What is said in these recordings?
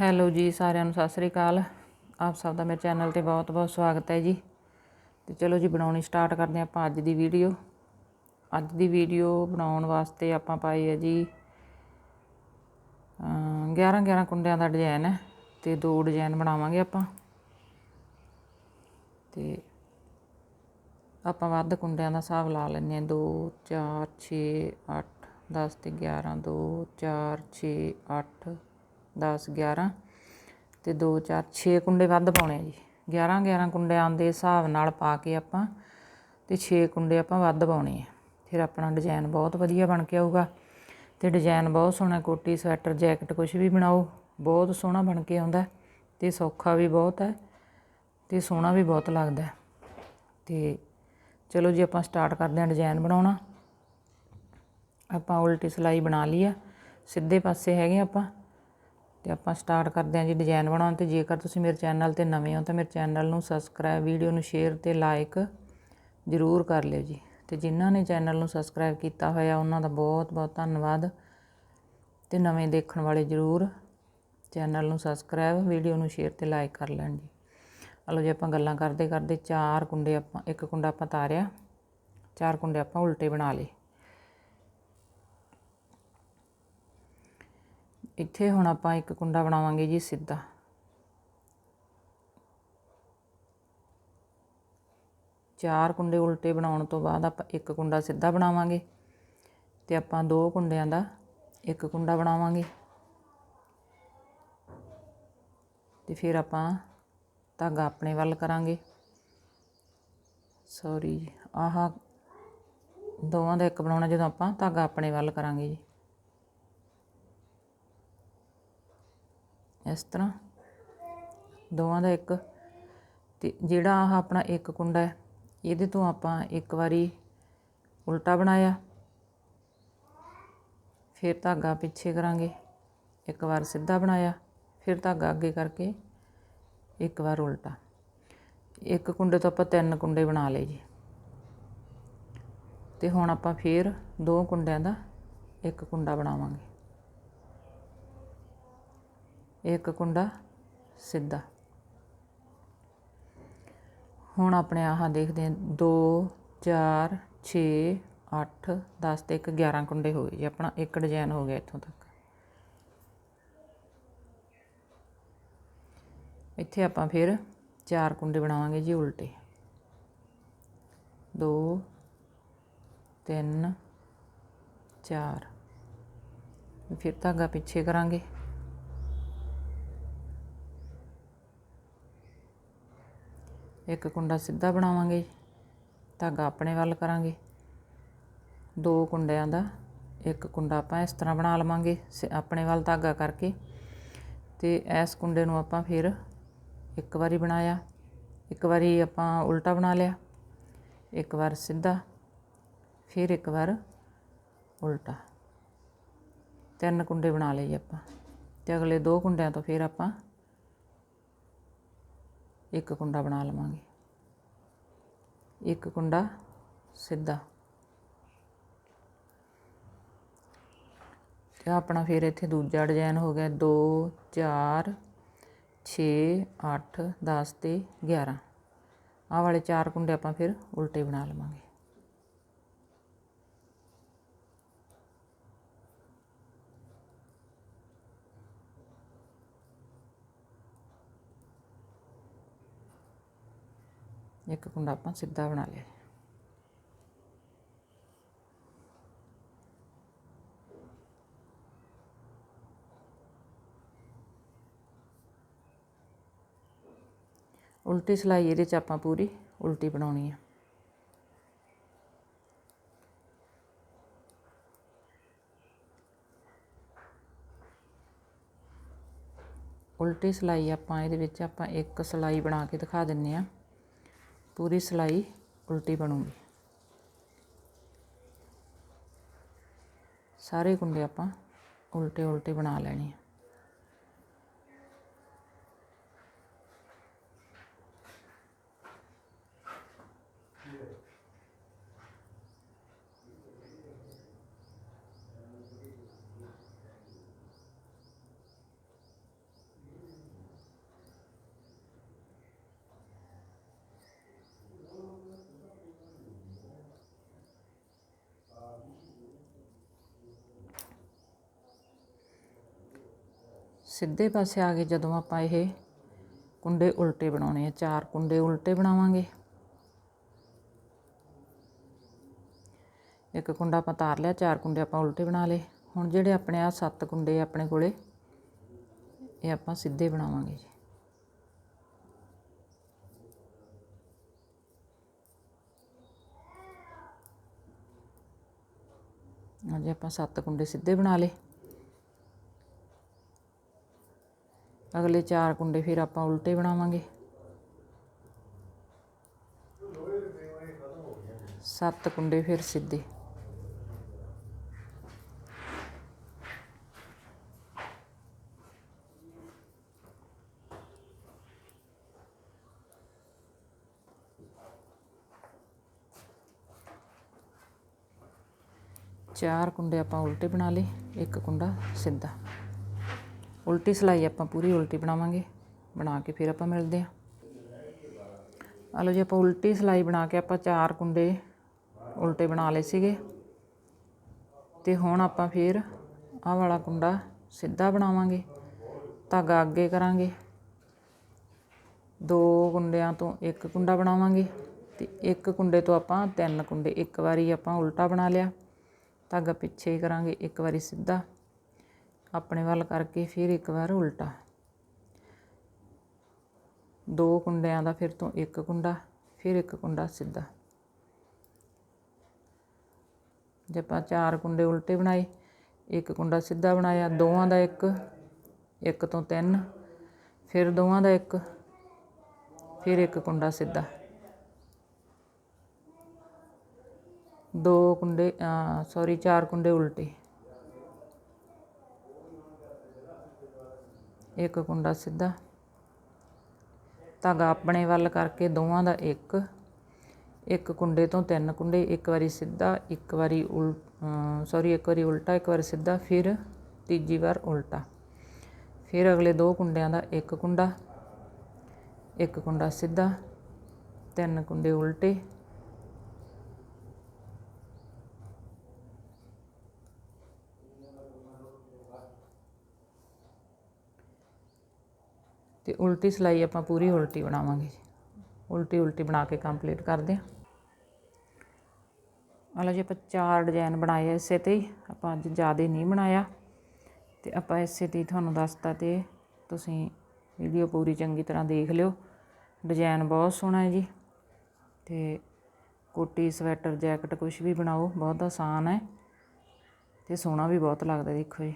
Hello ਜੀ ਸਾਰਿਆਂ ਨੂੰ, ਸਤਿ ਸ੍ਰੀ ਅਕਾਲ। ਆਪ ਸਭ ਦਾ ਮੇਰੇ ਚੈਨਲ ਤੇ ਬਹੁਤ-ਬਹੁਤ ਸਵਾਗਤ ਹੈ ਜੀ। ਤੇ ਚਲੋ ਜੀ, ਬਣਾਉਣੀ ਸਟਾਰਟ ਕਰਦੇ ਹਾਂ ਆਪਾਂ ਅੱਜ ਦੀ ਵੀਡੀਓ। ਅੱਜ ਦੀ ਵੀਡੀਓ ਬਣਾਉਣ ਵਾਸਤੇ ਆਪਾਂ ਪਾਈ ਹੈ ਜੀ 11 11 ਕੁੰਡਿਆਂ ਦਾ ਡਿਜ਼ਾਈਨ ਹੈ ਤੇ ਦੋ ਡਿਜ਼ਾਈਨ ਬਣਾਵਾਂਗੇ ਆਪਾਂ। ਤੇ ਆਪਾਂ ਵੱਧ ਕੁੰਡਿਆਂ ਦਾ ਹਿਸਾਬ ਲਾ ਲੈਂਦੇ ਹਾਂ। 2 4 6 8 10 ਤੇ 11 2 4 6 8 10 11 ਤੇ 2 4 6 ਕੁੰਡੇ ਵੱਧ ਪਾਉਣੇ ਆ ਜੀ। 11 11 ਕੁੰਡਿਆਂ ਦੇ ਹਿਸਾਬ ਨਾਲ ਪਾ ਕੇ ਆਪਾਂ ਤੇ 6 ਕੁੰਡੇ ਆਪਾਂ ਵੱਧ ਪਾਉਣੇ ਆ। ਫਿਰ ਆਪਣਾ ਡਿਜ਼ਾਈਨ ਬਹੁਤ ਵਧੀਆ ਬਣ ਕੇ ਆਊਗਾ ਤੇ ਡਿਜ਼ਾਈਨ ਬਹੁਤ ਸੋਹਣਾ, ਕੋਟੀ, ਸਵੈਟਰ, ਜੈਕਟ ਕੁਝ ਵੀ ਬਣਾਓ, ਬਹੁਤ ਸੋਹਣਾ ਬਣ ਕੇ ਆਉਂਦਾ ਤੇ ਸੌਖਾ ਵੀ ਬਹੁਤ ਹੈ ਤੇ ਸੋਹਣਾ ਵੀ ਬਹੁਤ ਲੱਗਦਾ। ਤੇ ਚਲੋ ਜੀ ਆਪਾਂ ਸਟਾਰਟ ਕਰਦੇ ਹਾਂ ਡਿਜ਼ਾਈਨ ਬਣਾਉਣਾ। ਆਪਾਂ ਉਲਟੀ ਸਲਾਈ ਬਣਾ ਲਈ ਆ, ਸਿੱਧੇ ਪਾਸੇ ਹੈਗੇ ਆਪਾਂ। ਤੇ ਆਪਾਂ ਸਟਾਰਟ ਕਰਦੇ ਹਾਂ ਜੀ ਡਿਜ਼ਾਈਨ ਬਣਾਉਣ ਤੇ ਜੇਕਰ ਤੁਸੀਂ ਮੇਰੇ ਚੈਨਲ ਤੇ ਨਵੇਂ ਹੋ ਤਾਂ ਮੇਰੇ ਚੈਨਲ ਨੂੰ ਸਬਸਕ੍ਰਾਈਬ ਵੀਡੀਓ ਨੂੰ ਸ਼ੇਅਰ ਤੇ ਲਾਈਕ ਜ਼ਰੂਰ ਕਰ ਲਿਓ ਜੀ। ਤੇ ਜਿਨ੍ਹਾਂ ਨੇ ਚੈਨਲ ਨੂੰ ਸਬਸਕ੍ਰਾਈਬ ਕੀਤਾ ਹੋਇਆ, ਉਹਨਾਂ ਦਾ ਬਹੁਤ ਬਹੁਤ ਧੰਨਵਾਦ। ਤੇ ਨਵੇਂ ਦੇਖਣ ਵਾਲੇ ਜ਼ਰੂਰ ਚੈਨਲ ਨੂੰ ਸਬਸਕ੍ਰਾਈਬ ਵੀਡੀਓ ਨੂੰ ਸ਼ੇਅਰ ਤੇ ਲਾਈਕ ਕਰ ਲੈਣ ਜੀ। ਹਲੋ ਜੀ ਆਪਾਂ ਗੱਲਾਂ ਕਰਦੇ ਕਰਦੇ ਚਾਰ ਕੁੰਡੇ ਆਪਾਂ, ਇੱਕ ਕੁੰਡਾ ਆਪਾਂ ਤਾਰਿਆ, ਚਾਰ ਕੁੰਡੇ ਆਪਾਂ ਉਲਟੇ ਬਣਾ ਲਏ। ਇੱਥੇ ਹੁਣ ਆਪਾਂ ਇੱਕ ਕੁੰਡਾ ਬਣਾਵਾਂਗੇ ਜੀ ਸਿੱਧਾ। ਚਾਰ ਕੁੰਡੇ ਉਲਟੇ ਬਣਾਉਣ ਤੋਂ ਬਾਅਦ ਆਪਾਂ ਇੱਕ ਕੁੰਡਾ ਸਿੱਧਾ ਬਣਾਵਾਂਗੇ ਤੇ ਆਪਾਂ ਦੋ ਕੁੰਡਿਆਂ ਦਾ ਇੱਕ ਕੁੰਡਾ ਬਣਾਵਾਂਗੇ। ਤੇ ਫਿਰ ਆਪਾਂ ਧਾਗਾ ਆਪਣੇ ਵੱਲ ਕਰਾਂਗੇ। ਸੌਰੀ ਜੀ, ਆਹ ਦੋਵਾਂ ਦਾ ਇੱਕ ਬਣਾਉਣਾ ਜਦੋਂ ਆਪਾਂ ਧਾਗਾ ਆਪਣੇ ਵੱਲ ਕਰਾਂਗੇ ਜੀ। ਇਸ ਤਰ੍ਹਾਂ। ਦੋਵਾਂ ਦਾ ਇੱਕ। ਤੇ ਜਿਹੜਾ ਆਹ ਆਪਣਾ ਇੱਕ ਕੁੰਡਾ ਹੈ, ਇਹਦੇ ਤੋਂ ਆਪਾਂ ਇੱਕ ਵਾਰੀ ਉਲਟਾ ਬਣਾਇਆ। ਫਿਰ ਧਾਗਾ ਪਿੱਛੇ ਕਰਾਂਗੇ, ਇੱਕ ਵਾਰ ਸਿੱਧਾ ਬਣਾਇਆ, ਫਿਰ ਧਾਗਾ ਅੱਗੇ ਕਰਕੇ ਇੱਕ ਵਾਰ ਉਲਟਾ। ਇੱਕ ਕੁੰਡੇ ਤੋਂ ਆਪਾਂ ਤਿੰਨ ਕੁੰਡੇ ਬਣਾ ਲਏ ਜੀ। ਤੇ ਹੁਣ ਆਪਾਂ ਫੇਰ ਦੋ ਕੁੰਡਿਆਂ ਦਾ ਇੱਕ ਕੁੰਡਾ ਬਣਾਵਾਂਗੇ। ਇੱਕ ਕੁੰਡਾ ਸਿੱਧਾ। ਹੁਣ ਆਪਣੇ ਆਹ ਦੇਖਦੇ ਹਾਂ। 2 4 6 8 10 ਤੇ ਇੱਕ 11 ਕੁੰਡੇ ਹੋ ਗਏ ਜੀ। ਆਪਣਾ ਇੱਕ ਡਿਜ਼ਾਈਨ ਹੋ ਗਿਆ ਇੱਥੋਂ ਤੱਕ। ਇੱਥੇ ਆਪਾਂ ਫਿਰ ਚਾਰ ਕੁੰਡੇ ਬਣਾਵਾਂਗੇ ਜੀ ਉਲਟੇ। 2 3 4 ਫਿਰ ਧਾਗਾ ਪਿੱਛੇ ਕਰਾਂਗੇ। ਇੱਕ ਕੁੰਡਾ ਸਿੱਧਾ ਬਣਾਵਾਂਗੇ, ਧਾਗਾ ਆਪਣੇ ਵੱਲ ਕਰਾਂਗੇ। ਦੋ ਕੁੰਡਿਆਂ ਦਾ ਇੱਕ ਕੁੰਡਾ ਆਪਾਂ ਇਸ ਤਰ੍ਹਾਂ ਬਣਾ ਲਵਾਂਗੇ ਆਪਣੇ ਵੱਲ ਧਾਗਾ ਕਰਕੇ। ਤੇ ਇਸ ਕੁੰਡੇ ਨੂੰ ਆਪਾਂ ਫਿਰ ਇੱਕ ਵਾਰੀ ਬਣਾਇਆ, ਇੱਕ ਵਾਰੀ ਆਪਾਂ ਉਲਟਾ ਬਣਾ ਲਿਆ, ਇੱਕ ਵਾਰ ਸਿੱਧਾ, ਫਿਰ ਇੱਕ ਵਾਰ ਉਲਟਾ। ਤਿੰਨ ਕੁੰਡੇ ਬਣਾ ਲਏ ਆਪਾਂ ਤੇ ਅਗਲੇ ਦੋ ਕੁੰਡਿਆਂ ਤੋਂ ਫਿਰ ਆਪਾਂ ਇੱਕ ਕੁੰਡਾ ਬਣਾ ਲਵਾਂਗੇ। ਇੱਕ ਕੁੰਡਾ ਸਿੱਧਾ। ਤੇ ਆਪਣਾ ਫਿਰ ਇੱਥੇ ਦੂਜਾ ਡਿਜ਼ਾਈਨ ਹੋ ਗਿਆ 2 4 6 8 10 ਤੇ 11 ਆਹ ਵਾਲੇ ਚਾਰ ਕੁੰਡੇ ਆਪਾਂ ਫਿਰ ਉਲਟੇ ਬਣਾ ਲਵਾਂਗੇ। ਇੱਕ ਕੁੰਡਾ ਆਪਾਂ ਸਿੱਧਾ ਬਣਾ ਲਿਆ ਉਲਟੀ ਸਲਾਈ ਇਹਦੇ ਚ ਆਪਾਂ ਪੂਰੀ ਉਲਟੀ ਬਣਾਉਣੀ ਆ। ਉਲਟੀ ਸਲਾਈ ਆਪਾਂ ਇਹਦੇ ਵਿੱਚ ਆਪਾਂ ਇੱਕ ਸਲਾਈ ਬਣਾ ਕੇ ਦਿਖਾ ਦਿੰਨੇ ਆ। ਪੂਰੀ ਸਿਲਾਈ ਉਲਟੀ ਬਣੂਗੀ। ਸਾਰੇ ਕੁੰਡੇ ਆਪਾਂ ਉਲਟੇ ਉਲਟੇ ਬਣਾ ਲੈਣੇ ਆ। ਸਿੱਧੇ ਪਾਸੇ ਆ ਕੇ ਜਦੋਂ ਆਪਾਂ ਇਹ ਕੁੰਡੇ ਉਲਟੇ ਬਣਾਉਣੇ ਆ। ਚਾਰ ਕੁੰਡੇ ਉਲਟੇ ਬਣਾਵਾਂਗੇ। ਇੱਕ ਕੁੰਡਾ ਆਪਾਂ ਤਾਰ ਲਿਆ, ਚਾਰ ਕੁੰਡੇ ਆਪਾਂ ਉਲਟੇ ਬਣਾ ਲਏ। ਹੁਣ ਜਿਹੜੇ ਆਪਣੇ ਆ ਸੱਤ ਕੁੰਡੇ ਆਪਣੇ ਕੋਲੇ, ਇਹ ਆਪਾਂ ਸਿੱਧੇ ਬਣਾਵਾਂਗੇ ਜੀ। ਅੱਜ ਆਪਾਂ ਸੱਤ ਕੁੰਡੇ ਸਿੱਧੇ ਬਣਾ ਲਏ। ਅਗਲੇ ਚਾਰ ਕੁੰਡੇ ਫਿਰ ਆਪਾਂ ਉਲਟੇ ਬਣਾਵਾਂਗੇ। ਸੱਤ ਕੁੰਡੇ ਫਿਰ ਸਿੱਧੇ। ਚਾਰ ਕੁੰਡੇ ਆਪਾਂ ਉਲਟੇ ਬਣਾ ਲਏ, ਇੱਕ ਕੁੰਡਾ ਸਿੱਧਾ। ਉਲਟੀ ਸਿਲਾਈ ਆਪਾਂ ਪੂਰੀ ਉਲਟੀ ਬਣਾਵਾਂਗੇ, ਬਣਾ ਕੇ ਫਿਰ ਆਪਾਂ ਮਿਲਦੇ ਹਾਂ। ਆ ਲਓ ਜੀ, ਆਪਾਂ ਉਲਟੀ ਸਿਲਾਈ ਬਣਾ ਕੇ ਆਪਾਂ ਚਾਰ ਕੁੰਡੇ ਉਲਟੇ ਬਣਾ ਲਏ ਸੀਗੇ। ਤੇ ਹੁਣ ਆਪਾਂ ਫਿਰ ਆਹ ਵਾਲਾ ਕੁੰਡਾ ਸਿੱਧਾ ਬਣਾਵਾਂਗੇ, ਧਾਗਾ ਅੱਗੇ ਕਰਾਂਗੇ। ਦੋ ਕੁੰਡਿਆਂ ਤੋਂ ਇੱਕ ਕੁੰਡਾ ਬਣਾਵਾਂਗੇ ਤੇ ਇੱਕ ਕੁੰਡੇ ਤੋਂ ਆਪਾਂ ਤਿੰਨ ਕੁੰਡੇ, ਇੱਕ ਵਾਰੀ ਆਪਾਂ ਉਲਟਾ ਬਣਾ ਲਿਆ। ਧਾਗਾ ਪਿੱਛੇ ਕਰਾਂਗੇ, ਇੱਕ ਵਾਰੀ ਸਿੱਧਾ। ਆਪਣੇ ਵੱਲ ਕਰਕੇ ਫਿਰ ਇੱਕ ਵਾਰ ਉਲਟਾ। ਦੋ ਕੁੰਡਿਆਂ ਦਾ ਫਿਰ ਤੋਂ ਇੱਕ ਕੁੰਡਾ, ਫਿਰ ਇੱਕ ਕੁੰਡਾ ਸਿੱਧਾ। ਜੇ ਆਪਾਂ ਚਾਰ ਕੁੰਡੇ ਉਲਟੇ ਬਣਾਏ, ਇੱਕ ਕੁੰਡਾ ਸਿੱਧਾ ਬਣਾਇਆ, ਦੋਵਾਂ ਦਾ ਇੱਕ ਇੱਕ ਤੋਂ ਤਿੰਨ, ਫਿਰ ਦੋਵਾਂ ਦਾ ਇੱਕ, ਫਿਰ ਇੱਕ ਕੁੰਡਾ ਸਿੱਧਾ। ਦੋ ਕੁੰਡੇ ਸੌਰੀ ਚਾਰ ਕੁੰਡੇ ਉਲਟੇ। ਇੱਕ ਕੁੰਡਾ ਸਿੱਧਾ, ਧਾਗਾ ਆਪਣੇ ਵੱਲ ਕਰਕੇ ਦੋਵਾਂ ਦਾ ਇੱਕ ਇੱਕ ਕੁੰਡੇ ਤੋਂ ਤਿੰਨ ਕੁੰਡੇ, ਇੱਕ ਵਾਰੀ ਸਿੱਧਾ, ਇੱਕ ਵਾਰੀ ਉਲ ਸੌਰੀ ਇੱਕ ਵਾਰੀ ਉਲਟਾ, ਇੱਕ ਵਾਰੀ ਸਿੱਧਾ, ਫਿਰ ਤੀਜੀ ਵਾਰ ਉਲਟਾ। ਫਿਰ ਅਗਲੇ ਦੋ ਕੁੰਡਿਆਂ ਦਾ ਇੱਕ ਕੁੰਡਾ ਇੱਕ ਕੁੰਡਾ ਸਿੱਧਾ, ਤਿੰਨ ਕੁੰਡੇ ਉਲਟੇ ਤੇ ਉਲਟੀ ਸਲਾਈ ਆਪਾਂ ਪੂਰੀ ਉਲਟੀ ਬਣਾਵਾਂਗੇ ਜੀ। ਉਲਟੀ ਉਲਟੀ ਬਣਾ ਕੇ ਕੰਪਲੀਟ ਕਰਦੇ ਹਾਂ। ਆ ਲਓ ਜੀ, ਆਪਾਂ ਚਾਰ ਡਿਜ਼ਾਈਨ ਬਣਾਏ ਇਸੇ ਤੇ ਹੀ। ਆਪਾਂ ਅੱਜ ਜ਼ਿਆਦਾ ਨਹੀਂ ਬਣਾਇਆ। ਤੇ ਆਪਾਂ ਇਸੇ ਤੇ ਹੀ ਤੁਹਾਨੂੰ ਦੱਸਤਾ ਤੇ ਤੁਸੀਂ ਵੀਡੀਓ ਪੂਰੀ ਚੰਗੀ ਤਰ੍ਹਾਂ ਦੇਖ ਲਿਓ। ਡਿਜ਼ਾਈਨ ਬਹੁਤ ਸੋਹਣਾ ਹੈ ਜੀ। ਤੇ ਕੋਟੀ, ਸਵੈਟਰ, ਜੈਕਟ ਕੁਝ ਵੀ ਬਣਾਓ, ਬਹੁਤ ਆਸਾਨ ਹੈ। ਤੇ ਸੋਹਣਾ ਵੀ ਬਹੁਤ ਲੱਗਦਾ ਦੇਖੋ ਜੀ।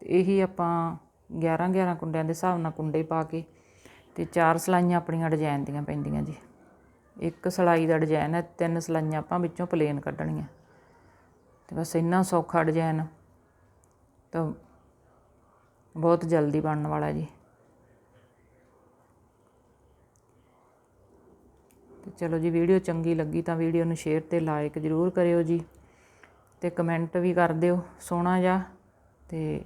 ਤੇ ਇਹੀ ਆਪਾਂ 11 11 ਕੁੰਡਿਆਂ ਦੇ ਹਿਸਾਬ ਨਾਲ ਕੁੰਡੇ ਪਾ ਕੇ ਤੇ ਚਾਰ ਸਲਾਈਆਂ ਆਪਣੀਆਂ ਡਿਜ਼ਾਈਨ ਦੀਆਂ ਪੈਂਦੀਆਂ ਜੀ। ਇੱਕ ਸਲਾਈ ਦਾ ਡਿਜ਼ਾਈਨ ਹੈ, ਤਿੰਨ ਸਲਾਈਆਂ ਆਪਾਂ ਵਿੱਚੋਂ ਪਲੇਨ ਕੱਢਣੀਆਂ। ਤੇ ਬਸ ਇੰਨਾ ਸੌਖਾ ਡਿਜ਼ਾਈਨ ਤਾਂ ਬਹੁਤ ਜਲਦੀ ਬਣਨ ਵਾਲਾ ਜੀ। ਤੇ ਚਲੋ ਜੀ, ਵੀਡੀਓ ਚੰਗੀ ਲੱਗੀ ਤਾਂ ਵੀਡੀਓ ਨੂੰ ਸ਼ੇਅਰ ਤੇ ਲਾਈਕ ਜ਼ਰੂਰ ਕਰਿਓ ਜੀ। ਤੇ ਕਮੈਂਟ ਵੀ ਕਰ ਦਿਓ ਸੋਹਣਾ ਜਿਹਾ ਤੇ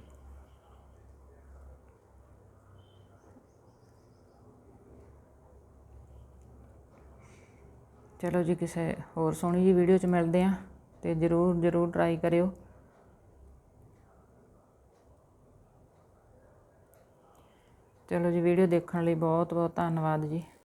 ਚਲੋ ਜੀ ਕਿਸੇ ਹੋਰ ਸੋਹਣੀ ਜੀ ਵੀਡੀਓ 'ਚ ਮਿਲਦੇ ਆਂ ਤੇ ਜਰੂਰ ਜਰੂਰ ਟਰਾਈ ਕਰਿਓ। ਚਲੋ ਜੀ ਵੀਡੀਓ ਦੇਖਣ ਲਈ ਬਹੁਤ ਬਹੁਤ ਧੰਨਵਾਦ ਜੀ।